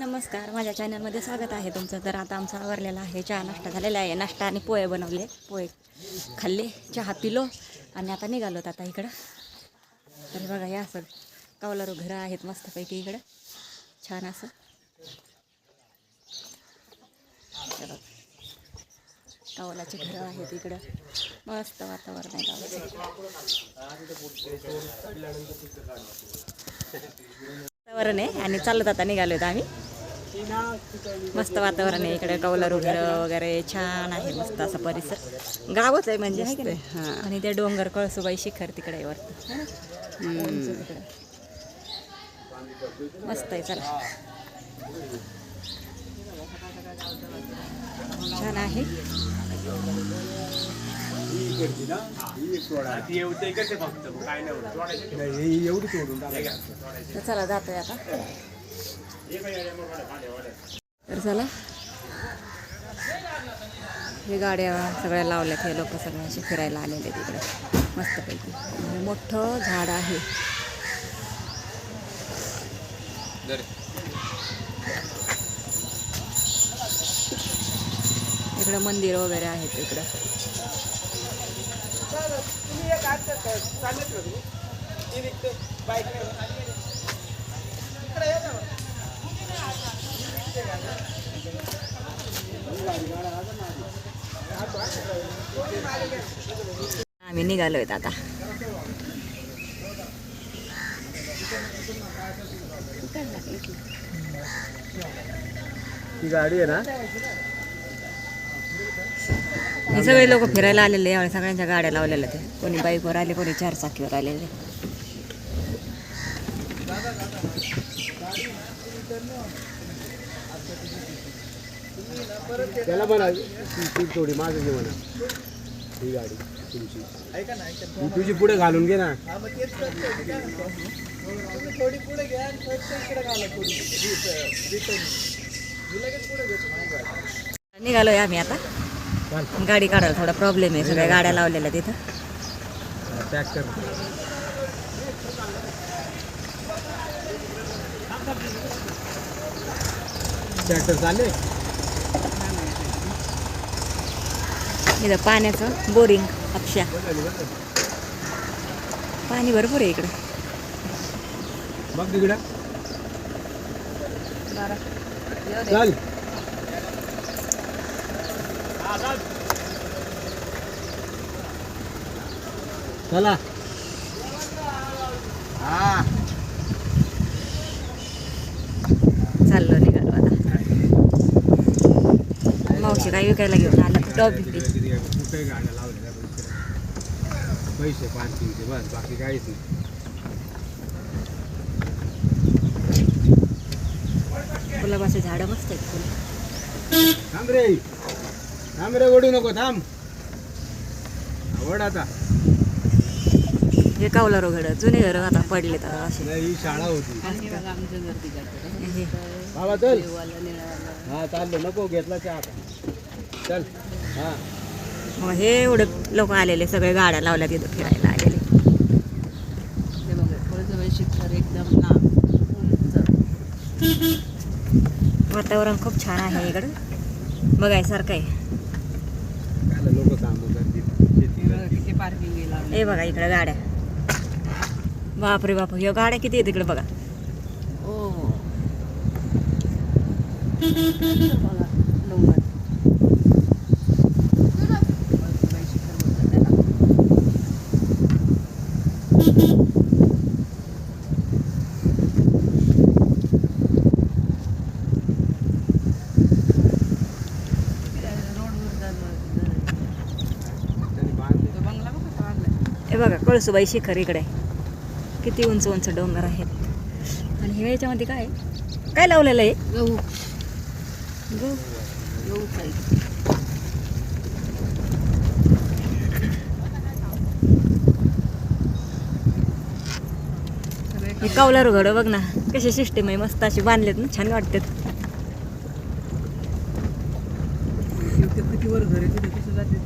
नमस्कार माझ्या चॅनलमध्ये स्वागत आहे तुमचं. तर आता आमचा आवरलेला आहे चहा नाश्ता झालेला आहे. नाश्ता आणि पोहे बनवले. पोहे खाल्ले चहा पिलो आणि आता निघालोत आता इकडं. तर बघा या असं कौलारू घरं आहेत मस्तपैकी इकडं. छान असं. कावलाचे कौलाची घरं आहेत इकडं. मस्त वातावरण आहे गावाचं. वातावरण आहे आणि चालत आता निघालोत आम्ही. मस्त वातावरण आहे इकडे कौलारू घरं वगैरे छान आहे मस्त असा परिसर. गावच आहे म्हणजे आहे की नाही? आणि ते डोंगर कळसुबाई शिखर तिकडे आहे वरती. है. मस्त आहे चला. छान आहे. एवढी सोडून तर चला जातोय आता. तर चला. हे गाड्या सगळ्या लावल्यात हे लोक सगळे असे फिरायला आलेले तिकडे मस्तपैकी. मोठं झाड आहे. इकडं मंदिर वगैरे आहेत इकडं. आम्ही निघालोय आता ती गाडी आहे ना? हे सगळे लोक फिरायला आलेले यावेळी सगळ्यांच्या गाड्या लावलेल्या ते कोणी बाईकवर आले कोणी चार चाकीवर आलेले त्याला म्हणा ती ती थोडी माझं जे म्हणा. ही गाडी तुमची. ही तुझी पुढे घालून घे ना. निघालोय आम्ही आता. गाडी काढायला थोडा प्रॉब्लेम आहे सगळ्या गाड्या लावलेल्या तिथं. पॅक कर. ट्रॅक्टर चालले? इथं पाण्याचं बोरिंग हापशा पाणी भरपूर आहे इकडं. चल. चला. हा. चाललो निघालो आता. मावशी काय विकायला घेऊन कुठे गाड्या लावलेल्या पैसे? पार्किंगचे बस बाकी काहीच नाही. गुलाबाचे झाडं मस्त आहेत थांब रे. थांब रे ओढू नको थांब. आवड आता. हे कावला घडं जुने घरं आता पडले तर असे. नाही, ही शाळा होती. हे. बाबा चल. हा चाललो नको घेतला चहा आता. चल. मग हे एवढं लोक आलेले सगळे गाड्या लावल्या तिथं फिरायला आलेले. शिखर एकदम ना वातावरण खूप छान आहे इकडं. बघायसारखं आहे. हे बघा इकडं गाड्या. बापरे बाप ह्या गाड्या किती आहेत इकडे बघा. ओ बघा डोंगर शिखर बोलतात त्याला. रोडवर जात- त्यांनी बांधले तो बंगला बघा कसा बांधलाय. हे बघा कळसुबाई शिखर इकडे किती उंच उंच डोंगर आहेत. आणि हे याच्यामध्ये काय? काय लावलेलं आहे? गहू. गहू. आहे. सगळे हे कावलारू घडं बघ ना. कशी सिस्टीम आहे मस्त अशी बांधलेत ना छान वाटतात. किती वर घर आहे तिथे कसं जाते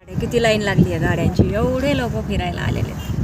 गाड्या किती लाईन लागली आहे गाड्यांची एवढे लोक फिरायला आलेले आहेत.